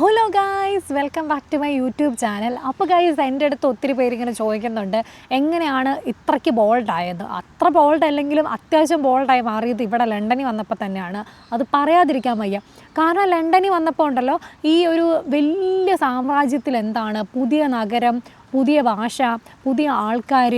Hello guys welcome back to my YouTube channel. അപ്പോൾ guys എന്റെ അടുത്ത് ഒത്തിരി പേര് ഇങ്ങനെ ചോദിക്കുന്നുണ്ട് എങ്ങനെയാണ് ഇത്രയ്ക്ക് ബോൾഡായത്? അത്ര ബോൾഡ് അല്ലെങ്കിലും അത്യാവശ്യം ബോൾഡായി മാറിയത് ഇവിടെ ലണ്ടനിൽ വന്നപ്പോൾ തന്നെയാണ്. അത് പറയാതിരിക്കാൻ വയ്യ. കാരണം ലണ്ടനിൽ വന്നപ്പോൾ ഉണ്ടല്ലോ ഈ ഒരു വലിയ സാമ്രാജ്യത്തിൽ എന്താണ്? പുതിയ നഗരം പുതിയ ഭാഷ പുതിയ ആൾക്കാർ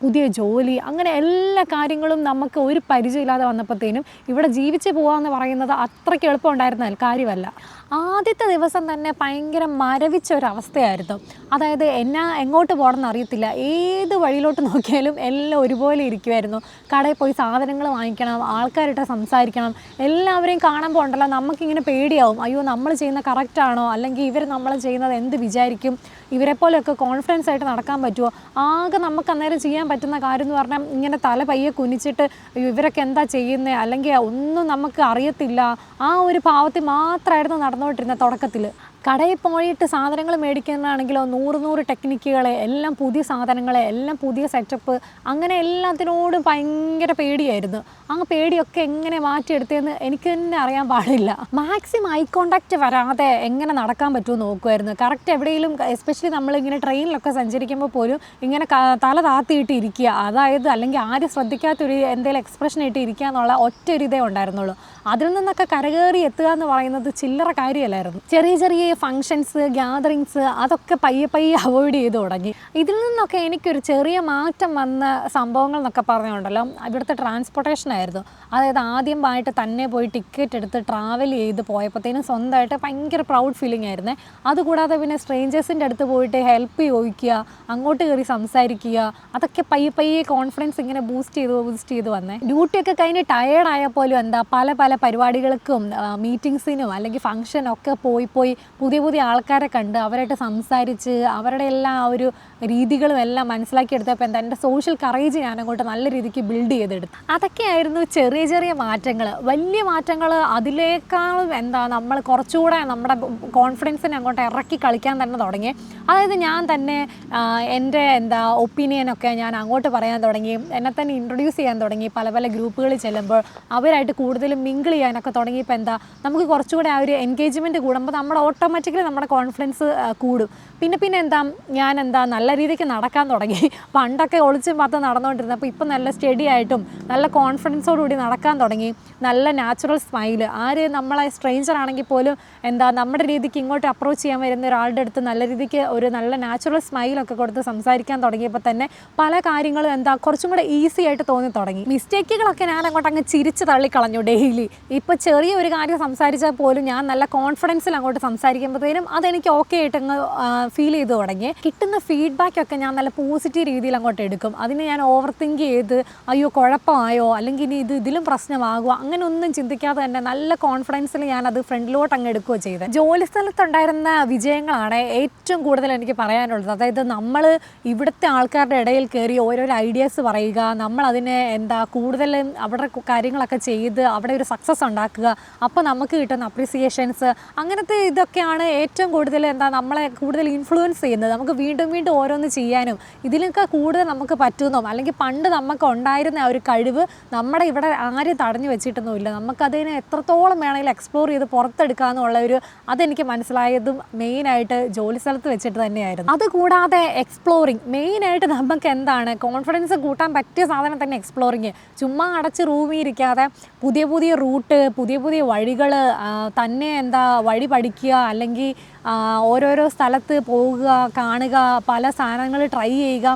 പുതിയ ജോലി അങ്ങനെ എല്ലാ കാര്യങ്ങളും നമുക്ക് ഒരു പരിചയമില്ലാതെ വന്നപ്പോഴത്തേനും ഇവിടെ ജീവിച്ച് പോകാമെന്ന് പറയുന്നത് അത്രയ്ക്ക് എളുപ്പമുണ്ടായിരുന്ന കാര്യമല്ല. ആദ്യത്തെ ദിവസം തന്നെ ഭയങ്കര മരവിച്ച ഒരവസ്ഥയായിരുന്നു അതായത് എന്നാ എങ്ങോട്ട് പോകണമെന്ന് അറിയത്തില്ല. ഏത് വഴിയിലോട്ട് നോക്കിയാലും എല്ലാം ഒരുപോലെ ഇരിക്കുമായിരുന്നു കടയിൽ പോയി സാധനങ്ങൾ വാങ്ങിക്കണം ആൾക്കാരിട്ട് സംസാരിക്കണം എല്ലാവരെയും കാണുമ്പോൾ ഉണ്ടല്ലോ നമുക്കിങ്ങനെ പേടിയാവും. അയ്യോ നമ്മൾ ചെയ്യുന്ന കറക്റ്റാണോ അല്ലെങ്കിൽ ഇവർ നമ്മൾ ചെയ്യുന്നത് എന്ത് വിചാരിക്കും? ഇവരെപ്പോലെയൊക്കെ കോൺഫിഡൻസ് ആയിട്ട് നടക്കാൻ പറ്റുമോ? ആകെ നമുക്ക് അന്നേരം ചെയ്യാൻ പറ്റുന്ന കാര്യം എന്ന് പറഞ്ഞാൽ ഇങ്ങനെ തല പയ്യെ കുനിച്ചിട്ട് "അയ്യോ, ഇവരൊക്കെ എന്താ ചെയ്യുന്നത് അല്ലെങ്കിൽ ഒന്നും നമുക്ക് അറിയത്തില്ല. ആ ഒരു ഭാവത്തിൽ മാത്രമായിരുന്നു നടന്നുകൊണ്ടിരുന്നത് തുടക്കത്തിൽ കടയിൽ പോയിട്ട് സാധനങ്ങൾ മേടിക്കുന്നതാണെങ്കിലോ നൂറ് നൂറ് ടെക്നിക്കുകളെ എല്ലാം പുതിയ സാധനങ്ങളെ എല്ലാം പുതിയ സെറ്റപ്പ് അങ്ങനെ എല്ലാത്തിനോടും ഭയങ്കര പേടിയായിരുന്നു. ആ പേടിയൊക്കെ എങ്ങനെ മാറ്റിയെടുത്തതെന്ന് എനിക്ക് തന്നെ അറിയാൻ പാടില്ല. മാക്സിമം ഐ കോണ്ടാക്റ്റ് വരാതെ എങ്ങനെ നടക്കാൻ പറ്റുമോ നോക്കുമായിരുന്നു കറക്റ്റ് എവിടെയെങ്കിലും എസ്പെഷ്യലി നമ്മളിങ്ങനെ ട്രെയിനിലൊക്കെ സഞ്ചരിക്കുമ്പോൾ പോലും ഇങ്ങനെ തല താത്തിയിട്ട് ഇരിക്കുക. അതായത് അല്ലെങ്കിൽ ആരും ശ്രദ്ധിക്കാത്തൊരു എന്തെങ്കിലും എക്സ്പ്രഷൻ ഇട്ട് ഇരിക്കുക എന്നുള്ള ഒറ്റ ഒരു ഇതേ ഉണ്ടായിരുന്നുള്ളൂ. അതിൽ നിന്നൊക്കെ കരകയറി എത്തുക എന്ന് പറയുന്നത് ചില്ലറ കാര്യമല്ലായിരുന്നു. ചെറിയ ചെറിയ ഫങ്ഷൻസ് ഗ്യാതറിങ്സ് അതൊക്കെ പയ്യെ പയ്യെ അവോയ്ഡ് ചെയ്ത് തുടങ്ങി. ഇതിൽ നിന്നൊക്കെ എനിക്കൊരു ചെറിയ മാറ്റം വന്ന സംഭവങ്ങൾ എന്നൊക്കെ പറഞ്ഞുകൊണ്ടല്ലോ. ഇവിടുത്തെ ട്രാൻസ്പോർട്ടേഷൻ ആയിരുന്നു. അതായത് ആദ്യമായിട്ട് തന്നെ പോയി ടിക്കറ്റ് എടുത്ത് ട്രാവൽ ചെയ്ത് പോയപ്പോഴത്തേനും സ്വന്തമായിട്ട് ഭയങ്കര പ്രൗഡ് ഫീലിംഗ് ആയിരുന്നു. അതുകൂടാതെ പിന്നെ സ്ട്രേഞ്ചേഴ്സിന്റെ അടുത്ത് പോയിട്ട് ഹെൽപ്പ് ചോദിക്കുക അങ്ങോട്ട് കയറി സംസാരിക്കുക അതൊക്കെ പയ്യെ പയ്യെ കോൺഫിഡൻസ് ഇങ്ങനെ ബൂസ്റ്റ് ചെയ്ത് ബൂസ്റ്റ് ചെയ്ത് വന്നേ. ഡ്യൂട്ടിയൊക്കെ കഴിഞ്ഞ് ടയേർഡ് ആയ പോലും എന്താ പല പല പരിപാടികൾക്കും മീറ്റിങ്സിനും അല്ലെങ്കിൽ ഫംഗ്ഷനൊക്കെ പോയി പോയി പുതിയ പുതിയ ആൾക്കാരെ കണ്ട് അവരായിട്ട് സംസാരിച്ച് അവരുടെ എല്ലാ ഒരു രീതികളും എല്ലാം മനസ്സിലാക്കിയെടുത്തപ്പോൾ എന്താ എന്റെ സോഷ്യൽ കറേജ് ഞാൻ അങ്ങോട്ട് നല്ല രീതിക്ക് ബിൽഡ് ചെയ്തെടുത്തു. അതൊക്കെയായിരുന്നു ചെറിയ ചെറിയ മാറ്റങ്ങൾ വലിയ മാറ്റങ്ങൾ അതിലേക്കാളും എന്താ നമ്മൾ കുറച്ചുകൂടെ നമ്മുടെ കോൺഫിഡൻസിനെ അങ്ങോട്ട് ഇറക്കി കളിക്കാൻ തന്നെ തുടങ്ങി. അതായത് ഞാൻ തന്നെ എന്റെ എന്താ ഒപ്പീനിയനൊക്കെ ഞാൻ അങ്ങോട്ട് പറയാൻ തുടങ്ങി. എന്നെ തന്നെ ഇൻട്രൊഡ്യൂസ് ചെയ്യാൻ തുടങ്ങി. പല പല ഗ്രൂപ്പുകളിൽ ചെല്ലുമ്പോൾ അവരായിട്ട് കൂടുതലും മിങ്കിൾ ചെയ്യാനൊക്കെ തുടങ്ങിയപ്പോൾ എന്താ നമുക്ക് കുറച്ചുകൂടെ ആ ഒരു എൻഗേജ്മെന്റ് കൂടുമ്പോൾ നമ്മുടെ ഓട്ടോമാറ്റിക്കലി നമ്മുടെ കോൺഫിഡൻസ് കൂടും. പിന്നെ പിന്നെ എന്താ ഞാൻ എന്താ നല്ല രീതിക്ക് നടക്കാൻ തുടങ്ങി. പണ്ടൊക്കെ ഒളിച്ചും നടന്നുകൊണ്ടിരുന്നത് അപ്പോൾ ഇപ്പം നല്ല സ്റ്റഡി ആയിട്ടും നല്ല കോൺഫിഡൻസോടുകൂടി നടക്കാൻ തുടങ്ങി. നല്ല നാച്ചുറൽ സ്മൈൽ ആര് നമ്മളെ സ്ട്രേഞ്ചർ ആണെങ്കിൽ പോലും എന്താ നമ്മുടെ രീതിക്ക് ഇങ്ങോട്ട് അപ്രോച്ച് ചെയ്യാൻ വരുന്ന ഒരാളുടെ അടുത്ത് നല്ല രീതിക്ക് ഒരു നല്ല നാച്ചുറൽ സ്മൈലൊക്കെ കൊടുത്ത് സംസാരിക്കാൻ തുടങ്ങിയപ്പോൾ തന്നെ പല കാര്യങ്ങളും എന്താ കുറച്ചും കൂടെ ഈസി ആയിട്ട് തോന്നി തുടങ്ങി. മിസ്റ്റേക്കുകളൊക്കെ ഞാൻ അങ്ങോട്ട് അങ്ങ് ചിരിച്ച് തള്ളിക്കളഞ്ഞു ഡെയിലി ഇപ്പോൾ ചെറിയ ഒരു കാര്യം സംസാരിച്ചാൽ പോലും ഞാൻ നല്ല കോൺഫിഡൻസിൽ അങ്ങോട്ട് സംസാരിക്കുമ്പോഴത്തേനും അതെനിക്ക് ഓക്കെ ആയിട്ട് അങ്ങ് ഫീൽ ചെയ്ത് തുടങ്ങി. കിട്ടുന്ന ഫീഡ്ബാക്ക് ഒക്കെ ഞാൻ നല്ല പോസിറ്റീവ് രീതിയിൽ അങ്ങോട്ട് എടുക്കും. അതിനെ ഞാൻ ഓവർ തിങ്ക് ചെയ്ത് അയ്യോ കുഴപ്പമായോ അല്ലെങ്കിൽ ഇനി ഇത് ഇതിലും പ്രശ്നമാകുമോ? അങ്ങനെ ഒന്നും ചിന്തിക്കാതെ തന്നെ നല്ല കോൺഫിഡൻസിൽ ഞാൻ അത് ഫ്രണ്ടിലോട്ട് അങ്ങ് എടുക്കുകയോ ചെയ്തത്. ജോലി സ്ഥലത്തുണ്ടായിരുന്ന വിജയങ്ങളാണ് ഏറ്റവും കൂടുതൽ എനിക്ക് പറയാനുള്ളത്. അതായത് നമ്മൾ ഇവിടുത്തെ ആൾക്കാരുടെ ഇടയിൽ കയറി ഓരോരോ ഐഡിയാസ് പറയുക നമ്മൾ അതിനെ എന്താ കൂടുതൽ അവിടെ കാര്യങ്ങളൊക്കെ ചെയ്ത് അവിടെ ഒരു സക്സസ് ഉണ്ടാക്കുക അപ്പോൾ നമുക്ക് കിട്ടുന്ന അപ്രിസിയേഷൻസ് അങ്ങനത്തെ ഇതൊക്കെയാണ് ഏറ്റവും കൂടുതൽ എന്താ നമ്മളെ കൂടുതൽ ഇൻഫ്ലുവൻസ് ചെയ്യുന്നത്. നമുക്ക് വീണ്ടും വീണ്ടും ഓരോന്ന് ചെയ്യാനും ഇതിലൊക്കെ കൂടുതൽ നമുക്ക് പറ്റുന്നോ അല്ലെങ്കിൽ പണ്ട് നമുക്ക് ഉണ്ടായിരുന്ന ആ ഒരു കഴിവ് നമ്മുടെ ഇവിടെ ആരും തടഞ്ഞു വെച്ചിട്ടൊന്നുമില്ല. നമുക്കതിനെ എത്രത്തോളം വേണമെങ്കിലും എക്സ്പ്ലോർ ചെയ്ത് പുറത്തെടുക്കാമെന്നുള്ള ഒരു അതെനിക്ക് മനസ്സിലായതും മെയിനായിട്ട് ജോലി സ്ഥലത്ത് വെച്ചിട്ട് തന്നെയായിരുന്നു. അതുകൂടാതെ എക്സ്പ്ലോറിങ് മെയിനായിട്ട് നമുക്ക് എന്താണ്? കോൺഫിഡൻസ് കൂട്ടാൻ പറ്റിയ സാധനം തന്നെ എക്സ്പ്ലോറിങ് ചുമ്മാ അടച്ച് റൂമിൽ ഇരിക്കാതെ പുതിയ പുതിയ റൂട്ട് പുതിയ പുതിയ വഴികൾ തന്നെ എന്താ വഴി പഠിക്കുക അല്ലെങ്കിൽ ഓരോരോ സ്ഥലത്ത് പോവുക കാണുക പല സാധനങ്ങൾ ട്രൈ ചെയ്യുക.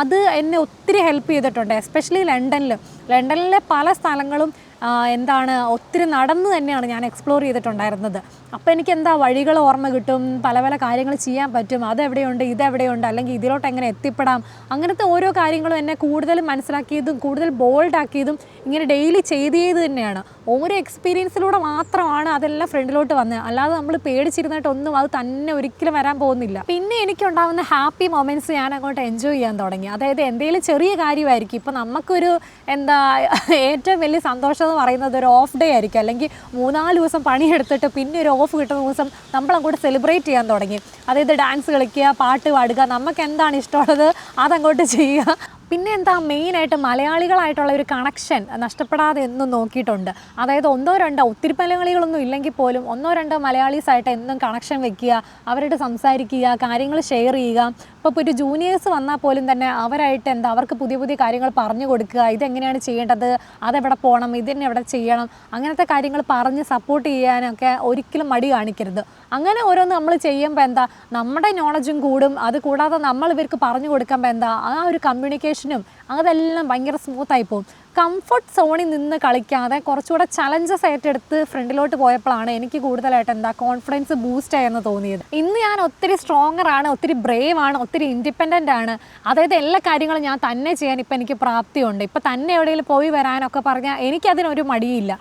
അത് എന്നെ ഒത്തിരി ഹെൽപ്പ് ചെയ്തിട്ടുണ്ട്. എസ്പെഷ്യലി ലണ്ടനിൽ ലണ്ടനിലെ പല സ്ഥലങ്ങളും എന്താണ് ഒത്തിരി നടന്ന് തന്നെയാണ് ഞാൻ എക്സ്പ്ലോർ ചെയ്തിട്ടുണ്ടായിരുന്നത്. അപ്പോൾ എനിക്ക് എന്താ വഴികൾ ഓർമ്മ കിട്ടും? പല പല കാര്യങ്ങൾ ചെയ്യാൻ പറ്റും. അതെവിടെയുണ്ട്? ഇതെവിടെയുണ്ട്? അല്ലെങ്കിൽ ഇതിലോട്ട് എങ്ങനെ എത്തിപ്പെടാം? അങ്ങനത്തെ ഓരോ കാര്യങ്ങളും എന്നെ കൂടുതൽ മനസ്സിലാക്കിയതും കൂടുതൽ ബോൾഡാക്കിയതും ഇങ്ങനെ ഡെയിലി ചെയ്ത് ചെയ്ത് തന്നെയാണ്. ഓരോ എക്സ്പീരിയൻസിലൂടെ മാത്രമാണ് അതെല്ലാം ഫ്രണ്ടിലോട്ട് വന്നത്. അല്ലാതെ നമ്മൾ പേടിച്ചിരുന്നിട്ടൊന്നും അത് തന്നെ ഒരിക്കലും വരാൻ പോകുന്നില്ല. പിന്നെ എനിക്കുണ്ടാകുന്ന ഹാപ്പി മൊമെന്റ്സ് ഞാൻ അങ്ങോട്ട് എൻജോയ് ചെയ്യാൻ തുടങ്ങി. അതായത് എന്തെങ്കിലും ചെറിയ കാര്യമായിരിക്കും. ഇപ്പോൾ നമുക്കൊരു എന്താ ഏറ്റവും വലിയ സന്തോഷം എന്ന് പറയുന്നത് ഒരു ഓഫ് ഡേ ആയിരിക്കും. അല്ലെങ്കിൽ മൂന്നാൽ ദിവസം പണിയെടുത്തിട്ട് പിന്നെ ഒരു ഓഫ് കിട്ടുന്ന ദിവസം നമ്മൾ അങ്ങോട്ട് സെലിബ്രേറ്റ് ചെയ്യാൻ തുടങ്ങി. അതായത് ഡാൻസ് കളിക്കുക പാട്ട് പാടുക നമുക്ക് എന്താണ് ഇഷ്ടമുള്ളത് അതങ്ങോട്ട് ചെയ്യുക. പിന്നെ എന്താ മെയിനായിട്ട് മലയാളികളായിട്ടുള്ള ഒരു കണക്ഷൻ നഷ്ടപ്പെടാതെ എന്നും നോക്കിയിട്ടുണ്ട്. അതായത് ഒന്നോ രണ്ടോ ഒത്തിരി മലയാളികളൊന്നും ഇല്ലെങ്കിൽ പോലും ഒന്നോ രണ്ടോ മലയാളീസായിട്ട് എന്നും കണക്ഷൻ വെക്കുക അവരോട് സംസാരിക്കുക കാര്യങ്ങൾ ഷെയർ ചെയ്യുക. ഇപ്പോൾ ഒരു ജൂനിയേഴ്സ് വന്നാൽ പോലും തന്നെ അവരായിട്ട് എന്താ അവർക്ക് പുതിയ പുതിയ കാര്യങ്ങൾ പറഞ്ഞു കൊടുക്കുക ഇതെങ്ങനെയാണ് ചെയ്യേണ്ടത് അതെവിടെ പോകണം ഇതിനെവിടെ എവിടെ ചെയ്യണം അങ്ങനത്തെ കാര്യങ്ങൾ പറഞ്ഞ് സപ്പോർട്ട് ചെയ്യാനൊക്കെ ഒരിക്കലും മടി കാണിക്കരുത്. അങ്ങനെ ഓരോന്ന് നമ്മൾ ചെയ്യുമ്പോൾ എന്താ? നമ്മുടെ നോളജും കൂടും. അത് കൂടാതെ നമ്മൾ ഇവർക്ക് പറഞ്ഞു കൊടുക്കുമ്പോൾ എന്താ? ആ ഒരു കമ്മ്യൂണിക്കേഷനും അതെല്ലാം ഭയങ്കര സ്മൂത്തായി പോകും കംഫർട്ട് സോണിൽ നിന്ന് കളിക്കാതെ കുറച്ചുകൂടെ ചലഞ്ചസ് ഏറ്റെടുത്ത് ഫ്രണ്ടിലോട്ട് പോയപ്പോഴാണ് എനിക്ക് കൂടുതലായിട്ട് എന്താ കോൺഫിഡൻസ് ബൂസ്റ്റ് ആയെന്ന് തോന്നിയത്. ഇന്ന് ഞാൻ ഒത്തിരി സ്ട്രോങ്ങർ ആണ് ഒത്തിരി ബ്രേവ് ആണ് ഒത്തിരി ഇൻഡിപെൻഡന്റ് ആണ്. അതായത് എല്ലാ കാര്യങ്ങളും ഞാൻ തന്നെ ചെയ്യാൻ ഇപ്പം എനിക്ക് പ്രാപ്തിയുണ്ട്. ഇപ്പം തന്നെ എവിടെയെങ്കിലും പോയി വരാനൊക്കെ പറഞ്ഞാൽ എനിക്കതിനൊരു മടിയില്ല.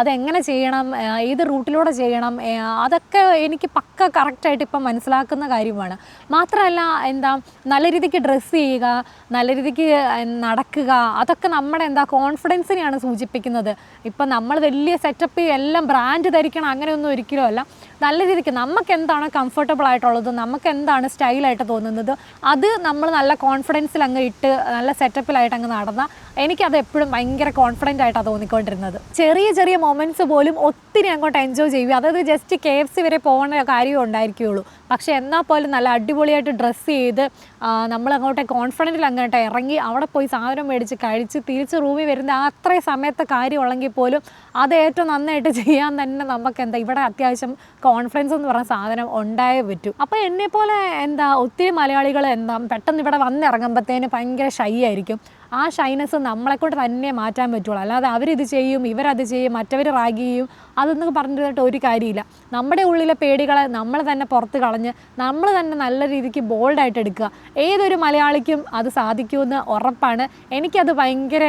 അതെങ്ങനെ ചെയ്യണം ഏത് റൂട്ടിലൂടെ ചെയ്യണം അതൊക്കെ എനിക്ക് പക്ക കറക്റ്റായിട്ട് ഇപ്പം മനസ്സിലാക്കുന്ന കാര്യമാണ്. മാത്രമല്ല എന്താ നല്ല രീതിക്ക് ഡ്രസ്സ് ചെയ്യുക നല്ല രീതിക്ക് നടക്കുക അതൊക്കെ നമ്മുടെ എന്താ കോൺഫിഡൻസിനെയാണ് സൂചിപ്പിക്കുന്നത്. ഇപ്പം നമ്മൾ വലിയ സെറ്റപ്പ് എല്ലാം ബ്രാൻഡ് ധരിക്കണം അങ്ങനെയൊന്നും ഒരിക്കലും അല്ല. നല്ല രീതിക്ക് നമുക്ക് എന്താണ് കംഫർട്ടബിൾ ആയിട്ടുള്ളത് നമുക്ക് എന്താണ് സ്റ്റൈലായിട്ട് തോന്നുന്നത് അത് നമ്മൾ നല്ല കോൺഫിഡൻസിൽ അങ്ങ് ഇട്ട് നല്ല സെറ്റപ്പിലായിട്ട് അങ്ങ് നടന്നാൽ എനിക്കത് എപ്പോഴും ഭയങ്കര കോൺഫിഡന്റ് ആയിട്ടാണ് തോന്നിക്കൊണ്ടിരുന്നത്. ചെറിയ ചെറിയ മൊമെന്റ്സ് പോലും ഒത്തിരി അങ്ങോട്ട് എൻജോയ് ചെയ്യുക. അതായത് ജസ്റ്റ് കെ എഫ് സി വരെ പോകുന്ന കാര്യം ഉണ്ടായിരിക്കുകയുള്ളൂ പക്ഷേ എന്നാൽ പോലും നല്ല അടിപൊളിയായിട്ട് ഡ്രസ്സ് ചെയ്ത് നമ്മൾ അങ്ങോട്ട് കോൺഫിഡന്റിൽ അങ്ങോട്ട് ഇറങ്ങി അവിടെ പോയി സാധനം മേടിച്ച് കഴിച്ച് തിരിച്ച് റൂമിൽ വരുന്ന അത്രയും സമയത്ത് കാര്യമുള്ളെങ്കിൽ പോലും അത് ഏറ്റവും നന്നായിട്ട് ചെയ്യാൻ തന്നെ നമുക്ക് എന്താ ഇവിടെ അത്യാവശ്യം കോൺഫിഡൻസ് എന്ന് പറഞ്ഞ സാധനം ഉണ്ടായേ പറ്റൂ. അപ്പോൾ പോലെ എന്താ ഒത്തിരി മലയാളികൾ എന്താ പെട്ടെന്ന് ഇവിടെ വന്നിറങ്ങുമ്പോഴത്തേന് ഭയങ്കര ഷൈ ആയിരിക്കും. ആ ഷൈനസ് നമ്മളെക്കൊണ്ട് തന്നെ മാറ്റാൻ പറ്റുള്ളൂ. അല്ലാതെ അവരിത് ചെയ്യും ഇവരത് ചെയ്യും മറ്റവർ റാഗ് ചെയ്യും അതൊന്നും പറഞ്ഞിട്ട് ഒരു കാര്യമില്ല. നമ്മുടെ ഉള്ളിലെ പേടികളെ നമ്മൾ തന്നെ പുറത്ത് കളഞ്ഞ് നമ്മൾ തന്നെ നല്ല രീതിക്ക് ബോൾഡായിട്ട് എടുക്കുക. ഏതൊരു മലയാളിക്കും അത് സാധിക്കുമെന്ന് ഉറപ്പാണ്. എനിക്കത് ഭയങ്കര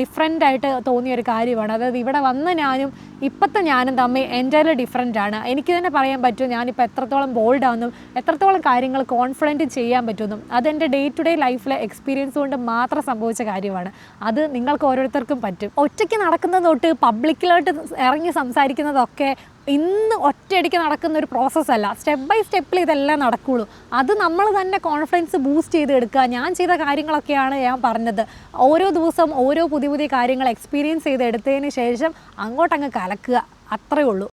ഡിഫറെന്റ് ആയിട്ട് തോന്നിയ ഒരു കാര്യമാണ്. അതായത് ഇവിടെ വന്ന ഞാനും ഇപ്പോഴത്തെ ഞാനും തമ്മിൽ എന്റയർലി ഡിഫറെന്റ് ആണ്. എനിക്ക് തന്നെ പറയാൻ പറ്റും ഞാനിപ്പോൾ എത്രത്തോളം ബോൾഡ് ആവുന്നു എത്രത്തോളം കാര്യങ്ങൾ കോൺഫിഡന്റ് ചെയ്യാൻ പറ്റുന്നു അതെന്റെ ഡേ ടു ഡേ ലൈഫിലെ എക്സ്പീരിയൻസ് കൊണ്ട് മാത്രം സംഭവിച്ച കാര്യമാണ്. അത് നിങ്ങൾക്ക് ഓരോരുത്തർക്കും പറ്റും. ഒറ്റയ്ക്ക് നടക്കുന്ന തൊട്ട് പബ്ലിക്കിലോട്ട് ഇറങ്ങി സംസാരിക്കുന്നതൊക്കെ ഇന്ന് ഒറ്റയടിക്ക് നടക്കുന്ന ഒരു പ്രോസസ്സല്ല സ്റ്റെപ്പ് ബൈ സ്റ്റെപ്പിൽ ഇതെല്ലാം നടക്കുകയുള്ളൂ അത് നമ്മൾ തന്നെ കോൺഫിഡൻസ് ബൂസ്റ്റ് ചെയ്ത് എടുക്കുക ഞാൻ ചെയ്ത കാര്യങ്ങളൊക്കെയാണ് ഞാൻ പറഞ്ഞത്. ഓരോ ദിവസം ഓരോ പുതിയ പുതിയ കാര്യങ്ങൾ എക്സ്പീരിയൻസ് ചെയ്തെടുത്തതിന് ശേഷം അങ്ങോട്ടങ്ങ് കലക്കുക. അത്രയേ ഉള്ളൂ.